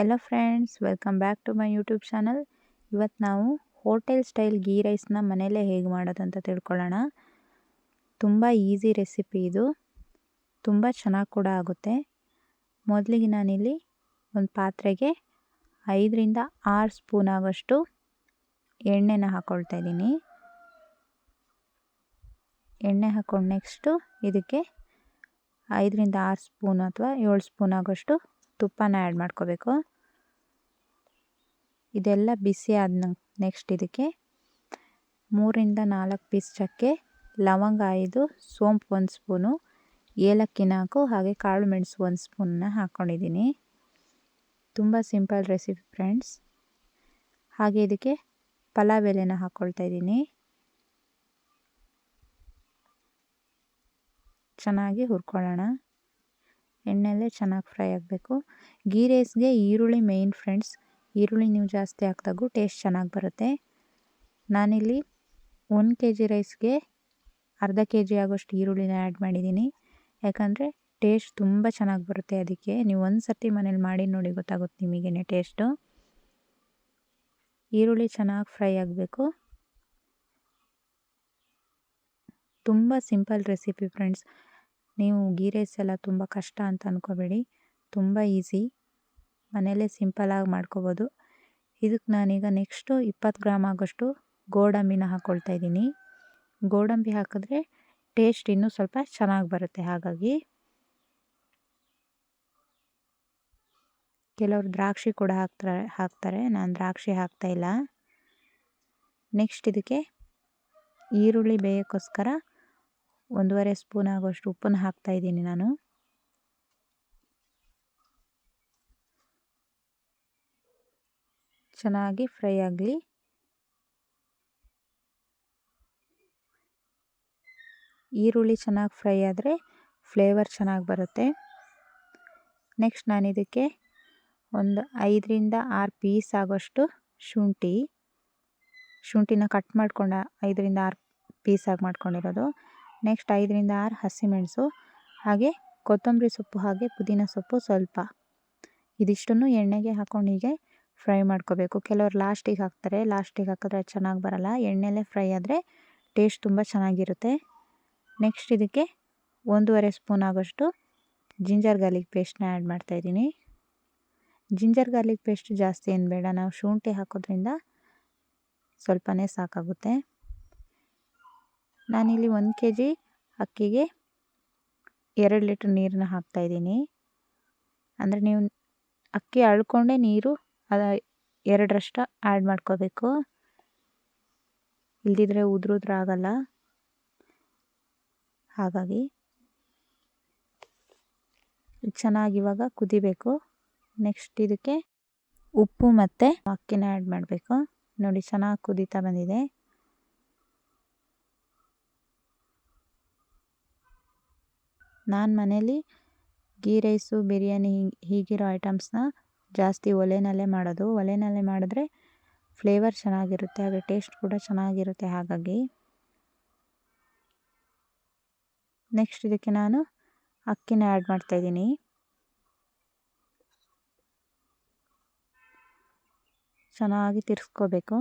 Hello friends welcome back to my YouTube channel ಇವತ್ತು ನಾವು hotel style ghee ರೈಸ್ನ ಮನೆಯಲ್ಲೇ ಹೇಗೆ ಮಾಡೋದು ಅಂತ ತಿಳ್ಕೊಳ್ಳೋಣ. ತುಂಬ ಈಸಿ ರೆಸಿಪಿ ಇದು. ತುಂಬ ಚೆನ್ನಾಗಿ ಕೂಡ ಆಗುತ್ತೆ. ಮೊದಲಿಗೆ ನಾನಿಲ್ಲಿ ಒಂದು ಪಾತ್ರೆಗೆ ಐದರಿಂದ ಆರು ಸ್ಪೂನ್ ಆಗೋಷ್ಟು ಎಣ್ಣೆನ ಹಾಕ್ಕೊಳ್ತಾ ಇದ್ದೀನಿ. ಎಣ್ಣೆ ಹಾಕ್ಕೊಂಡು ನೆಕ್ಸ್ಟು ಇದಕ್ಕೆ ಐದರಿಂದ ಆರು ಸ್ಪೂನ್ ಅಥವಾ ಏಳು ಸ್ಪೂನ್ ಆಗೋಷ್ಟು ತುಪ್ಪನ ಆ್ಯಡ್ ಮಾಡ್ಕೋಬೇಕು. ಇದೆಲ್ಲ ಬಿಸಿ ಆದ ನೆಕ್ಸ್ಟ್ ಇದಕ್ಕೆ ಮೂರಿಂದ ನಾಲ್ಕು ಪೀಸ್ ಚಕ್ಕೆ ಲವಂಗ ಐದು, ಸೋಂಪು ಒಂದು ಸ್ಪೂನು ಏಲಕ್ಕಿ ನಾಲ್ಕು ಹಾಗೆ ಕಾಳು ಮೆಣಸು ಒಂದು ಸ್ಪೂನ್ನ ಹಾಕ್ಕೊಂಡಿದ್ದೀನಿ ತುಂಬ ಸಿಂಪಲ್ ರೆಸಿಪಿ ಫ್ರೆಂಡ್ಸ್ ಹಾಗೆ ಇದಕ್ಕೆ ಪಲಾವ್ ಎಲೆನ ಹಾಕ್ಕೊಳ್ತಾ ಇದ್ದೀನಿ. ಚೆನ್ನಾಗಿ ಹುರ್ಕೊಳ್ಳೋಣ. ಎಣ್ಣೆಲ್ಲೇ ಚೆನ್ನಾಗಿ ಫ್ರೈ ಆಗಬೇಕು. ಗೀ ರೈಸ್ಗೆ ಈರುಳ್ಳಿ ಮೇಯ್ನ್ ಫ್ರೆಂಡ್ಸ್. ಈರುಳ್ಳಿ ನೀವು ಜಾಸ್ತಿ ಹಾಕಿದಾಗೂ ಟೇಸ್ಟ್ ಚೆನ್ನಾಗಿ ಬರುತ್ತೆ. ನಾನಿಲ್ಲಿ ಒಂದು ಕೆ ಜಿ ರೈಸ್ಗೆ ಅರ್ಧ ಕೆ ಜಿ ಆಗೋಷ್ಟು ಈರುಳ್ಳಿನ ಆ್ಯಡ್ ಮಾಡಿದ್ದೀನಿ. ಯಾಕಂದರೆ ಟೇಸ್ಟ್ ತುಂಬ ಚೆನ್ನಾಗಿ ಬರುತ್ತೆ ಅದಕ್ಕೆ. ನೀವು ಒಂದು ಸರ್ತಿ ಮನೇಲಿ ಮಾಡಿ ನೋಡಿ ಗೊತ್ತಾಗುತ್ತೆ ನಿಮಗೇನೆ ಟೇಸ್ಟು. ಈರುಳ್ಳಿ ಚೆನ್ನಾಗಿ ಫ್ರೈ ಆಗಬೇಕು. ತುಂಬ ಸಿಂಪಲ್ ರೆಸಿಪಿ ಫ್ರೆಂಡ್ಸ್. ನೀವು ಗೀ ರೈಸ್ ಎಲ್ಲ ತುಂಬ ಕಷ್ಟ ಅಂತ ಅಂದ್ಕೋಬೇಡಿ ತುಂಬ ಈಸಿ ಮನೆಯಲ್ಲೇ ಸಿಂಪಲ್ಲಾಗಿ ಮಾಡ್ಕೋಬೋದು. ಇದಕ್ಕೆ ನಾನೀಗ ನೆಕ್ಸ್ಟು ಇಪ್ಪತ್ತು ಗ್ರಾಮ್ ಆಗೋಷ್ಟು ಗೋಡಂಬಿನ ಹಾಕ್ಕೊಳ್ತಾ ಇದ್ದೀನಿ. ಗೋಡಂಬಿ ಹಾಕಿದ್ರೆ ಟೇಸ್ಟ್ ಇನ್ನೂ ಸ್ವಲ್ಪ ಚೆನ್ನಾಗಿ ಬರುತ್ತೆ ಹಾಗಾಗಿ. ಕೆಲವರು ದ್ರಾಕ್ಷಿ ಕೂಡ ಹಾಕ್ತಾರೆ ಹಾಕ್ತಾರೆ. ನಾನು ದ್ರಾಕ್ಷಿ ಹಾಕ್ತಾಯಿಲ್ಲ ನೆಕ್ಸ್ಟ್ ಇದಕ್ಕೆ ಈರುಳ್ಳಿ ಬೇಯೋಕ್ಕೋಸ್ಕರ ಒಂದೂವರೆ ಸ್ಪೂನ್ ಆಗೋಷ್ಟು ಉಪ್ಪನ್ನು ಹಾಕ್ತಾ ಇದ್ದೀನಿ ನಾನು. ಚೆನ್ನಾಗಿ ಫ್ರೈ ಆಗಲಿ. ಈರುಳ್ಳಿ ಚೆನ್ನಾಗಿ ಫ್ರೈ ಆದರೆ ಫ್ಲೇವರ್ ಚೆನ್ನಾಗಿ ಬರುತ್ತೆ. ನೆಕ್ಸ್ಟ್ ನಾನು ಇದಕ್ಕೆ ಒಂದು ಐದರಿಂದ ಆರು ಪೀಸ್ ಆಗೋಷ್ಟು ಶುಂಠಿ. ಶುಂಠಿನ ಕಟ್ ಮಾಡ್ಕೊಂಡು ಐದರಿಂದ ಆರು ಪೀಸಾಗಿ ಮಾಡ್ಕೊಂಡಿರೋದು. ನೆಕ್ಸ್ಟ್ ಐದರಿಂದ ಆರು ಹಸಿಮೆಣಸು ಹಾಗೆ ಕೊತ್ತಂಬರಿ ಸೊಪ್ಪು, ಹಾಗೆ ಪುದೀನ ಸೊಪ್ಪು ಸ್ವಲ್ಪ. ಇದಿಷ್ಟನ್ನು ಎಣ್ಣೆಗೆ ಹಾಕ್ಕೊಂಡು ಹೀಗೆ ಫ್ರೈ ಮಾಡ್ಕೋಬೇಕು. ಕೆಲವರು ಲಾಸ್ಟಿಗೆ ಹಾಕ್ತಾರೆ. ಲಾಸ್ಟಿಗೆ ಹಾಕಿದ್ರೆ ಚೆನ್ನಾಗಿ ಬರಲ್ಲ. ಎಣ್ಣೆಲೇ ಫ್ರೈ ಆದರೆ ಟೇಸ್ಟ್ ತುಂಬ ಚೆನ್ನಾಗಿರುತ್ತೆ. ನೆಕ್ಸ್ಟ್ ಇದಕ್ಕೆ ಒಂದೂವರೆ ಸ್ಪೂನ್ ಆಗೋಷ್ಟು ಜಿಂಜರ್ ಗಾರ್ಲಿಕ್ ಪೇಸ್ಟ್ನ ಆ್ಯಡ್ ಮಾಡ್ತಾಯಿದ್ದೀನಿ ಜಿಂಜರ್ ಗಾರ್ಲಿಕ್ ಪೇಸ್ಟ್ ಜಾಸ್ತಿ ಏನು ಬೇಡ. ನಾವು ಶುಂಠಿ ಹಾಕೋದ್ರಿಂದ ಸ್ವಲ್ಪನೇ ಸಾಕಾಗುತ್ತೆ. ನಾನಿಲ್ಲಿ ಒಂದು ಕೆ ಜಿ ಅಕ್ಕಿಗೆ ಎರಡು ಲೀಟ್ರ್ ನೀರನ್ನ ಹಾಕ್ತಾಯಿದ್ದೀನಿ ಅಂದರೆ ನೀವು ಅಕ್ಕಿ ಅಳ್ಕೊಂಡೆ ನೀರು ಅದು ಎರಡರಷ್ಟು ಆ್ಯಡ್ ಮಾಡ್ಕೋಬೇಕು. ಇಲ್ದಿದ್ರೆ ಉದ್ರುದ್ರಾಗಲ್ಲ ಹಾಗಾಗಿ ಚೆನ್ನಾಗಿ ಇವಾಗ ಕುದಿಬೇಕು. ನೆಕ್ಸ್ಟ್ ಇದಕ್ಕೆ ಉಪ್ಪು ಮತ್ತು ಅಕ್ಕಿನ ಆ್ಯಡ್ ಮಾಡಬೇಕು. ನೋಡಿ ಚೆನ್ನಾಗಿ ಕುದೀತಾ ಬಂದಿದೆ. ನಾನು ಮನೇಲಿ ಗೀ ರೈಸು, ಬಿರಿಯಾನಿ ಹೀಗಿರೋ ಐಟಮ್ಸ್ನ ಜಾಸ್ತಿ ಒಲೆಯಲ್ಲೇ ಮಾಡೋದು. ಒಲೆಯಲ್ಲೇ ಮಾಡಿದ್ರೆ ಫ್ಲೇವರ್ ಚೆನ್ನಾಗಿರುತ್ತೆ, ಹಾಗೆ ಟೇಸ್ಟ್ ಕೂಡ ಚೆನ್ನಾಗಿರುತ್ತೆ ಹಾಗಾಗಿ. ನೆಕ್ಸ್ಟ್ ಇದಕ್ಕೆ ನಾನು ಅಕ್ಕಿನ ಆ್ಯಡ್ ಮಾಡ್ತಾಯಿದ್ದೀನಿ ಚೆನ್ನಾಗಿ ತಿರ್ಸ್ಕೋಬೇಕು.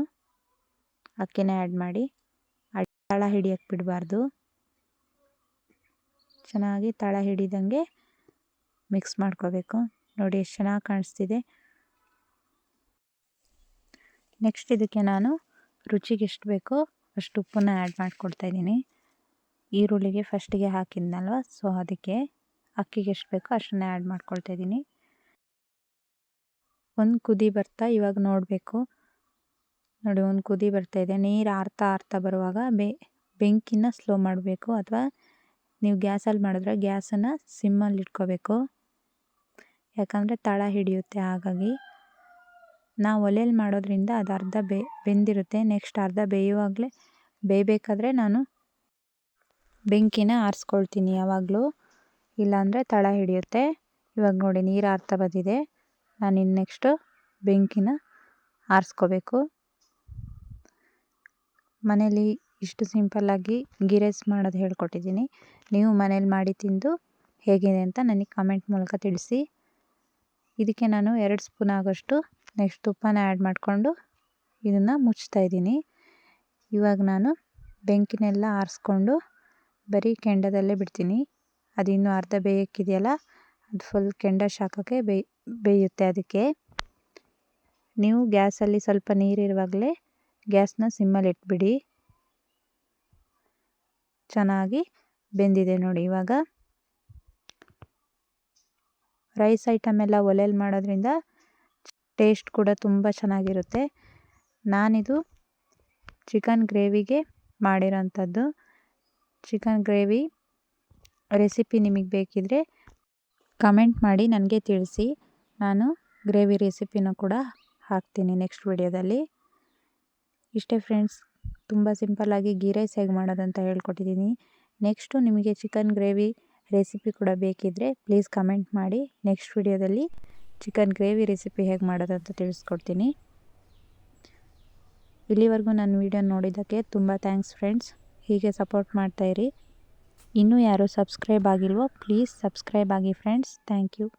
ಅಕ್ಕಿನ ಆ್ಯಡ್ ಮಾಡಿ. ತಳ ಹಿಡಿಯಕ್ಕೆ ಬಿಡಬಾರ್ದು. ಚೆನ್ನಾಗಿ ತಳ ಹಿಡಿದಂಗೆ ಮಿಕ್ಸ್ ಮಾಡ್ಕೋಬೇಕು. ನೋಡಿ ಎಷ್ಟು ಚೆನ್ನಾಗಿ ಕಾಣಿಸ್ತಿದೆ. ನೆಕ್ಸ್ಟ್ ಇದಕ್ಕೆ ನಾನು ರುಚಿಗೆ ಎಷ್ಟು ಬೇಕೋ ಅಷ್ಟು ಉಪ್ಪನ್ನು ಆ್ಯಡ್ ಮಾಡ್ಕೊಡ್ತಾಯಿದ್ದೀನಿ ಈರುಳ್ಳಿಗೆ ಫಸ್ಟಿಗೆ ಹಾಕಿದ್ನಲ್ವ? ಸೊ ಅದಕ್ಕೆ ಅಕ್ಕಿಗೆ ಎಷ್ಟು ಬೇಕೋ ಅಷ್ಟನ್ನು ಆ್ಯಡ್ ಮಾಡ್ಕೊಳ್ತಾ ಇದ್ದೀನಿ. ಒಂದು ಕುದಿ ಬರ್ತಾ ಇವಾಗ ನೋಡಬೇಕು. ನೋಡಿ, ಒಂದು ಕುದಿ ಬರ್ತಾಯಿದೆ ನೀರು ಆರ್ತಾ ಆರ್ತಾ ಬರುವಾಗ ಬೆ ಬೆಂಕಿನ ಸ್ಲೋ ಮಾಡಬೇಕು. ಅಥವಾ ನೀವು ಗ್ಯಾಸಲ್ಲಿ ಮಾಡಿದ್ರೆ ಗ್ಯಾಸನ್ನು ಸಿಮ್ಮಲ್ಲಿ ಇಟ್ಕೋಬೇಕು. ಯಾಕಂದರೆ ತಳ ಹಿಡಿಯುತ್ತೆ ಹಾಗಾಗಿ. ನಾವು ಒಲೆಯಲ್ಲಿ ಮಾಡೋದ್ರಿಂದ ಅದು ಅರ್ಧ ಬೇ, ಬೆಂದಿರುತ್ತೆ. ನೆಕ್ಸ್ಟ್ ಅರ್ಧ ಬೇಯುವಾಗಲೇ ಬೇಯಬೇಕಾದ್ರೆ ನಾನು ಬೆಂಕಿನ ಆರಿಸ್ಕೊಳ್ತೀನಿ ಯಾವಾಗಲೂ. ಇಲ್ಲಾಂದರೆ ತಳ ಹಿಡಿಯುತ್ತೆ. ಇವಾಗ ನೋಡಿ ನೀರು ಆರ್ತಾ ಬಂದಿದೆ. ನಾನು ಇನ್ನು ನೆಕ್ಸ್ಟು ಬೆಂಕಿನ ಆರಿಸ್ಕೋಬೇಕು. ಮನೇಲಿ ಇಷ್ಟು ಸಿಂಪಲ್ಲಾಗಿ ಗೀ ರೈಸ್ ಮಾಡೋದು ಹೇಳ್ಕೊಟ್ಟಿದ್ದೀನಿ. ನೀವು ಮನೇಲಿ ಮಾಡಿ ತಿಂದು ಹೇಗಿದೆ ಅಂತ ನನಗೆ ಕಮೆಂಟ್ ಮೂಲಕ ತಿಳಿಸಿ. ಇದಕ್ಕೆ ನಾನು ಎರಡು ಸ್ಪೂನ್ ಆಗೋಷ್ಟು ನೆಕ್ಸ್ಟ್ ತುಪ್ಪನ ಆ್ಯಡ್ ಮಾಡಿಕೊಂಡು ಇದನ್ನು ಮುಚ್ತಾ ಇದ್ದೀನಿ. ಇವಾಗ ನಾನು ಬೆಂಕಿನೆಲ್ಲ ಆರಿಸ್ಕೊಂಡು ಬರೀ ಕೆಂಡದಲ್ಲೇ ಬಿಡ್ತೀನಿ. ಅದು ಇನ್ನೂ ಅರ್ಧ ಬೇಯಕ್ಕಿದೆಯಲ್ಲ, ಅದು ಫುಲ್ ಕೆಂಡ ಶಾಖಕ್ಕೆ ಬೇಯ್ ಬೇಯುತ್ತೆ ಅದಕ್ಕೆ. ನೀವು ಗ್ಯಾಸಲ್ಲಿ ಸ್ವಲ್ಪ ನೀರಿರುವಾಗಲೇ ಗ್ಯಾಸ್ನ ಸಿಮ್ಮಲ್ಲಿ ಇಟ್ಬಿಡಿ. ಚೆನ್ನಾಗಿ ಬೆಂದಿದೆ ನೋಡಿ ಇವಾಗ. ರೈಸ್ ಐಟಮ್ ಎಲ್ಲ ಒಲೆಯಲ್ಲಿ ಮಾಡೋದ್ರಿಂದ ಟೇಸ್ಟ್ ಕೂಡ ತುಂಬ ಚೆನ್ನಾಗಿರುತ್ತೆ. ನಾನಿದು ಚಿಕನ್ ಗ್ರೇವಿಗೆ ಮಾಡಿರೋಂಥದ್ದು. ಚಿಕನ್ ಗ್ರೇವಿ ರೆಸಿಪಿ ನಿಮಗೆ ಬೇಕಿದ್ರೆ ಕಮೆಂಟ್ ಮಾಡಿ ನನಗೆ ತಿಳಿಸಿ. ನಾನು ಗ್ರೇವಿ ರೆಸಿಪಿನೂ ಕೂಡ ಹಾಕ್ತೀನಿ ನೆಕ್ಸ್ಟ್ ವಿಡಿಯೋದಲ್ಲಿ. ಇಷ್ಟೇ ಫ್ರೆಂಡ್ಸ್. ತುಂಬ ಸಿಂಪಲ್ಲಾಗಿ ಗೀ ರೈಸ್ ಹೇಗೆ ಮಾಡೋದಂತ ಹೇಳ್ಕೊಟ್ಟಿದ್ದೀನಿ. ನೆಕ್ಸ್ಟು ನಿಮಗೆ ಚಿಕನ್ ಗ್ರೇವಿ ರೆಸಿಪಿ ಕೂಡ ಬೇಕಿದ್ದರೆ ಪ್ಲೀಸ್ ಕಮೆಂಟ್ ಮಾಡಿ. ನೆಕ್ಸ್ಟ್ ವಿಡಿಯೋದಲ್ಲಿ ಚಿಕನ್ ಗ್ರೇವಿ ರೆಸಿಪಿ ಹೇಗೆ ಮಾಡೋದಂತ ತಿಳಿಸ್ಕೊಡ್ತೀನಿ. ಇಲ್ಲಿವರೆಗೂ ನನ್ನ ವಿಡಿಯೋ ನೋಡಿದ್ದಕ್ಕೆ ತುಂಬ ಥ್ಯಾಂಕ್ಸ್ ಫ್ರೆಂಡ್ಸ್. ಹೀಗೆ ಸಪೋರ್ಟ್ ಮಾಡ್ತಾಯಿರಿ ಇನ್ನೂ ಯಾರು ಸಬ್ಸ್ಕ್ರೈಬ್ ಆಗಿಲ್ವೋ ಪ್ಲೀಸ್ ಸಬ್ಸ್ಕ್ರೈಬ್ ಆಗಿ ಫ್ರೆಂಡ್ಸ್. Thank you.